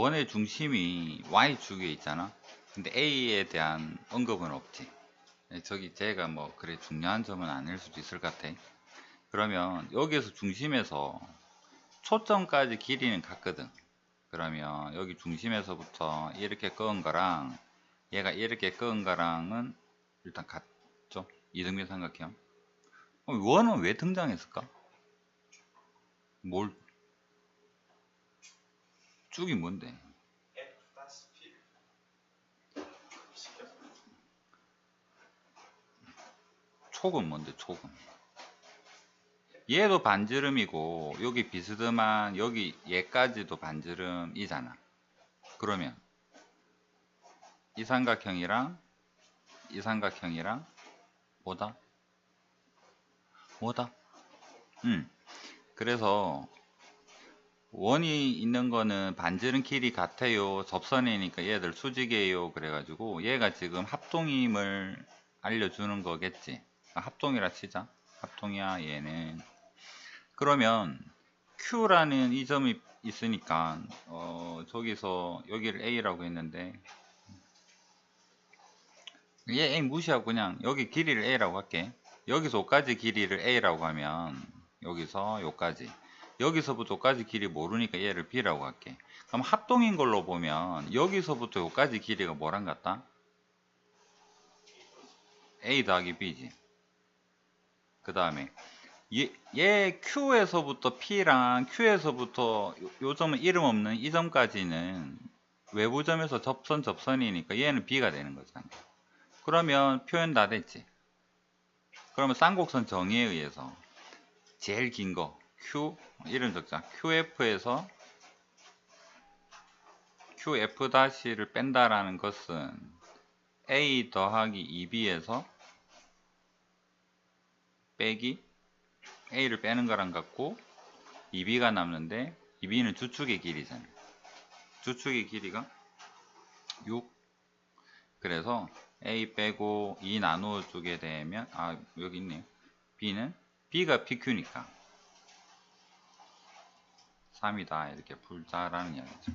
원의 중심이 y축에 있잖아. 근데 a에 대한 언급은 없지. 네, 저기 제가 뭐 그래 중요한 점은 아닐 수도 있을 것 같아. 그러면 여기에서 중심에서 초점까지 길이는 같거든. 그러면 여기 중심에서부터 이렇게 끄은 거랑 얘가 이렇게 끄은 거랑은 일단 같죠? 이등변 삼각형. 어, 원은 왜 등장했을까? 뭘 쭉이 뭔데 촉은 뭔데 촉은 얘도 반지름이고 여기 비스듬한 여기 얘까지도 반지름이잖아 그러면 이 삼각형이랑 이 삼각형이랑 뭐다? 뭐다? 음 그래서 원이 있는 거는 반지름 길이 같아요. 접선이니까 얘들 수직이에요. 그래가지고 얘가 지금 합동임을 알려주는 거겠지. 아, 합동이라 치자. 합동이야 얘는. 그러면 Q라는 이 점이 있으니까 어, 저기서 여기를 A라고 했는데 얘 A 무시하고 그냥 여기 길이를 A라고 할게. 여기서 여기까지 길이를 A라고 하면 여기서 여기까지 여기서부터 여기까지 길이 모르니까 얘를 B라고 할게 그럼 합동인 걸로 보면 여기서부터 여기까지 길이가 뭐랑 같다? A 더하기 B지 그 다음에 얘, 얘 Q에서부터 P랑 Q에서부터 요, 요 점은 이름 없는 이 점까지는 외부 점에서 접선 접선이니까 얘는 B가 되는 거잖아. 그러면 표현 다 됐지. 그러면 쌍곡선 정의에 의해서 제일 긴 거 Q 이름 적자 QF에서 QF-를 뺀다라는 것은 A 더하기 2B에서 빼기 A를 빼는 거랑 같고 2B가 남는데 2B는 주축의 길이잖아요. 주축의 길이가 6 그래서 A 빼고 2 나누어 주게 되면 아 여기 있네요. B는 B가 PQ니까 3이다 이렇게 풀자라는 이야기죠.